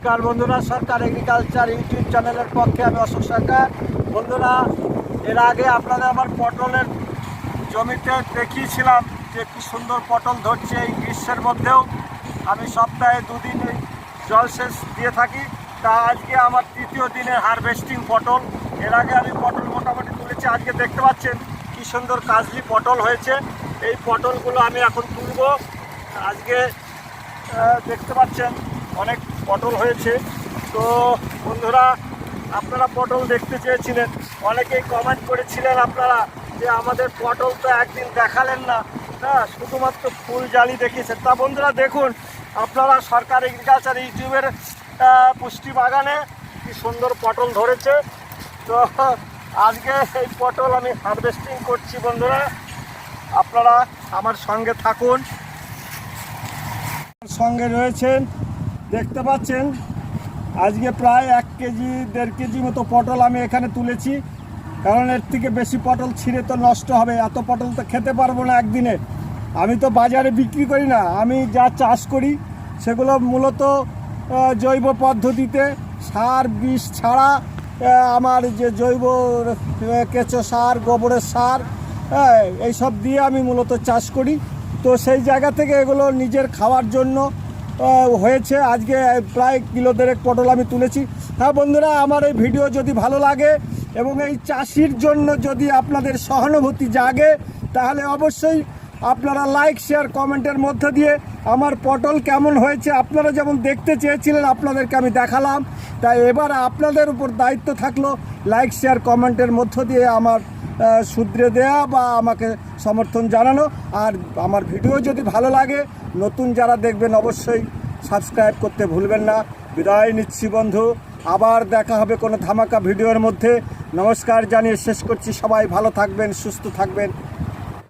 নমস্কার বন্ধুরা, সরকার agriculture YouTube চ্যানেলের পক্ষে আমি অশোক সরকার। বন্ধুরা, এর আগে আপনাদের আমার পটলের জমিতে দেখিয়েছিলাম যে কি সুন্দর পটল ধরছে এই গ্রীষ্মের মধ্যেও। আমি সপ্তাহে দুদিন জলসেচ দিয়ে থাকি। তা আজকে আমার তৃতীয় দিনের হারভেস্টিং পটল। এর আগে আমি পটল মোটামুটি তুলেছি, আজকে দেখতে পাচ্ছেন কি সুন্দর কাজলি পটল হয়েছে। এই পটলগুলো আমি এখন তুলব। আজকে দেখতে পাচ্ছেন অনেক পটল হয়েছে। তো বন্ধুরা, আপনারা পটল দেখতে চেয়েছিলেন। অনেকেই কমেন্ট করেছিলেন আপনারা যে আমাদের পটল তো একদিন দেখালেন না। হ্যাঁ শুধুমাত্র ফুল জালি দেখিয়েছেন তা বন্ধুরা দেখুন, আপনারা সরকার এগ্রিকালচার ইউটিউবের পুষ্টি বাগানে কি সুন্দর পটল ধরেছে। তো আজকে এই পটল আমি হারভেস্টিং করছি বন্ধুরা। আপনারা আমার সঙ্গে থাকুন। সঙ্গে রয়েছেন দেখতে পাচ্ছেন? আজকে প্রায় এক কেজি, দেড় কেজি মতো পটল আমি এখানে তুলেছি। কারণ এর থেকে বেশি পটল ছিঁড়ে তো নষ্ট হবে। এত পটল তো খেতে পারব না একদিনে। আমি তো বাজারে বিক্রি করি না। আমি যা চাষ করি, সেগুলো মূলত জৈব পদ্ধতিতে। সার, বিষ ছাড়া আমার যে জৈব কেঁচো সার, গোবরের সার হ্যাঁ এইসব দিয়ে আমি মূলত চাষ করি। তো সেই জায়গা থেকে এগুলো নিজের খাওয়ার জন্য হয়েছে। আজকে প্রায় কিলো দেড়েক পটল আমি তুলেছি। হ্যাঁ বন্ধুরা, আমার এই ভিডিও যদি ভালো লাগে এবং এই চাষির জন্য যদি আপনাদের সহানুভূতি জাগে, তাহলে অবশ্যই আপনারা লাইক শেয়ার কমেন্টের মধ্য দিয়ে আমার পটল কেমন হয়েছে, আপনারা যেমন দেখতে চেয়েছিলেন, আপনাদেরকে আমি দেখালাম। তাই এবার আপনাদের উপর দায়িত্ব থাকল লাইক শেয়ার কমেন্টের মধ্য দিয়ে আমার শুধরে দেয়া বা আমাকে সমর্থন জানানো। আর আমার ভিডিও যদি ভালো লাগে, নতুন যারা দেখবেন অবশ্যই সাবস্ক্রাইব করতে ভুলবেন না। বিদায় নিচ্ছি বন্ধু, আবার দেখা হবে কোনো ধামাকা ভিডিওর মধ্যে। নমস্কার জানিয়ে শেষ করছি। সবাই ভালো থাকবেন, সুস্থ থাকবেন।